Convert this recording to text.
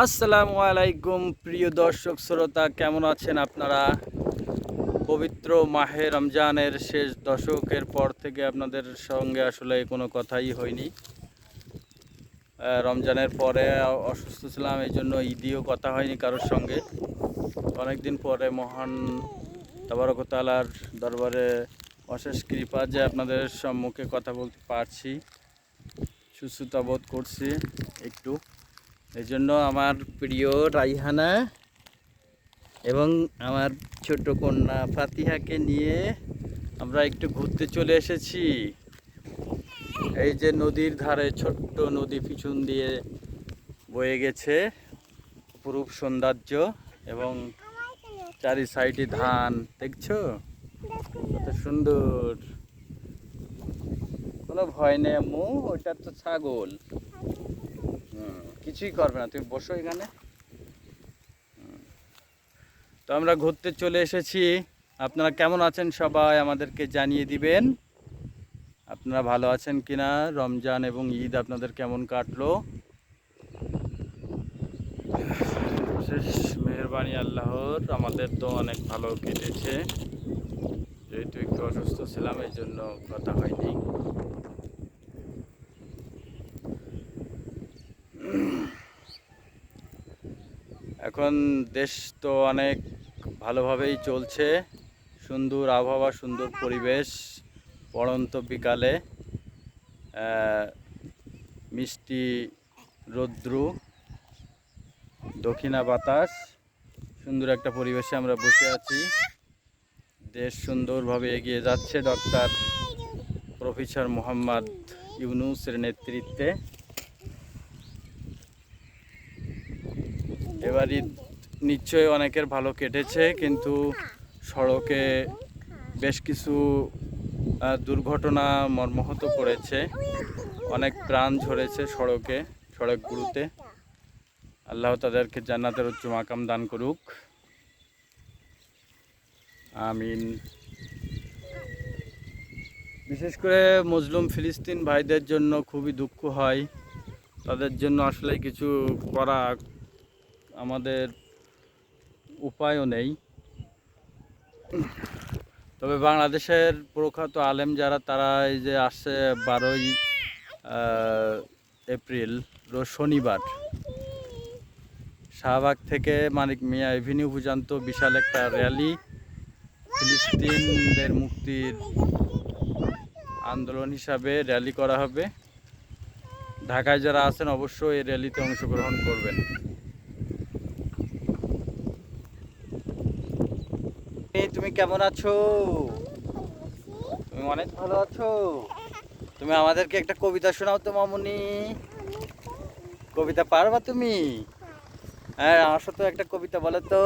আসসালামু আলাইকুম, প্রিয় দর্শক শ্রোতা, কেমন আছেন আপনারা? পবিত্র মাহে রমজানের শেষ দশকের পর থেকে আপনাদের সঙ্গে আসলে কোনো কথাই হয়নি। রমজানের পরে অসুস্থ ছিলাম, এই জন্য ঈদিও কথা হয়নি কারোর সঙ্গে। অনেকদিন পরে মহান তাবারকতালার দরবারে অশেষ কৃপা যে আপনাদের সম্মুখে কথা বলতে পারছি। সুস্থতা বোধ করছি একটু। এই জন্য আমার প্রিয় রাইহানা এবং আমার ছোট কন্যা ফাতিহাকে নিয়ে আমরা একটু ঘুরতে চলে এসেছি। এই যে নদীর ধারে ছোট্ট নদী পিছন দিয়ে বয়ে গেছে অপরূপ সৌন্দর্য এবং চারি সাইডে ধান, দেখছ? কত সুন্দর। কোনো ভয় নেই আম্মু, ওটা তো ছাগল। কিছুই করবে না, তুমি বসো এখানে। তো আমরা ঘুরতে চলে এসেছি। আপনারা কেমন আছেন সবাই আমাদেরকে জানিয়ে দিবেন। আপনারা ভালো আছেন কিনা? রমজান এবং ঈদ আপনাদের কেমন কাটলো? মেহরবানি আল্লাহর। আমাদের তো অনেক ভালো কেটেছে। যেহেতু একটু অসুস্থ ছিলাম এই জন্য কথা হয়নি। এখন দেশ তো অনেক ভালোভাবেই চলছে। সুন্দর আবহাওয়া, সুন্দর পরিবেশ, পড়ন্ত বিকালে মিষ্টি রৌদ্রু, দক্ষিণা বাতাস, সুন্দর একটা পরিবেশে আমরা বসে আছি। দেশ সুন্দরভাবে এগিয়ে যাচ্ছে ডক্টর প্রফেসর মোহাম্মদ ইউনুসের নেতৃত্বে। এবার ঈদ নিশ্চয়ই অনেকের ভালো কেটেছে, কিন্তু সড়কে বেশ কিছু দুর্ঘটনা মর্মাহত করেছে। অনেক প্রাণ ঝরেছে সড়কে সড়কগুলোতে আল্লাহ তাদেরকে জান্নাতের উচ্চ মাকাম দান করুক। আমিন। বিশেষ করে মজলুম ফিলিস্তিন ভাইদের জন্য খুবই দুঃখ হয়। তাদের জন্য আসলে কিছু করা আমাদের উপায়ও নেই। তবে বাংলাদেশের প্রখ্যাত আলেম যারা, তারা এই যে আসছে বারোই এপ্রিল শনিবার। শাহবাগ থেকে মানিক মিয়া এভিনিউ পর্যন্ত বিশাল একটা র্যালি। ফিলিস্তিনদের মুক্তির আন্দোলন হিসাবে র্যালি করা হবে। ঢাকায় যারা আছেন, অবশ্যই এই র্যালিতে অংশগ্রহণ করবেন। তুমি কেমন আছো? তুমি অনেক ভালো আছো। তুমি আমাদেরকে একটা কবিতা শোনাও তো, মামনি। কবিতা পারবা তুমি? হ্যাঁ আমার সাথে একটা কবিতা, বলো তো।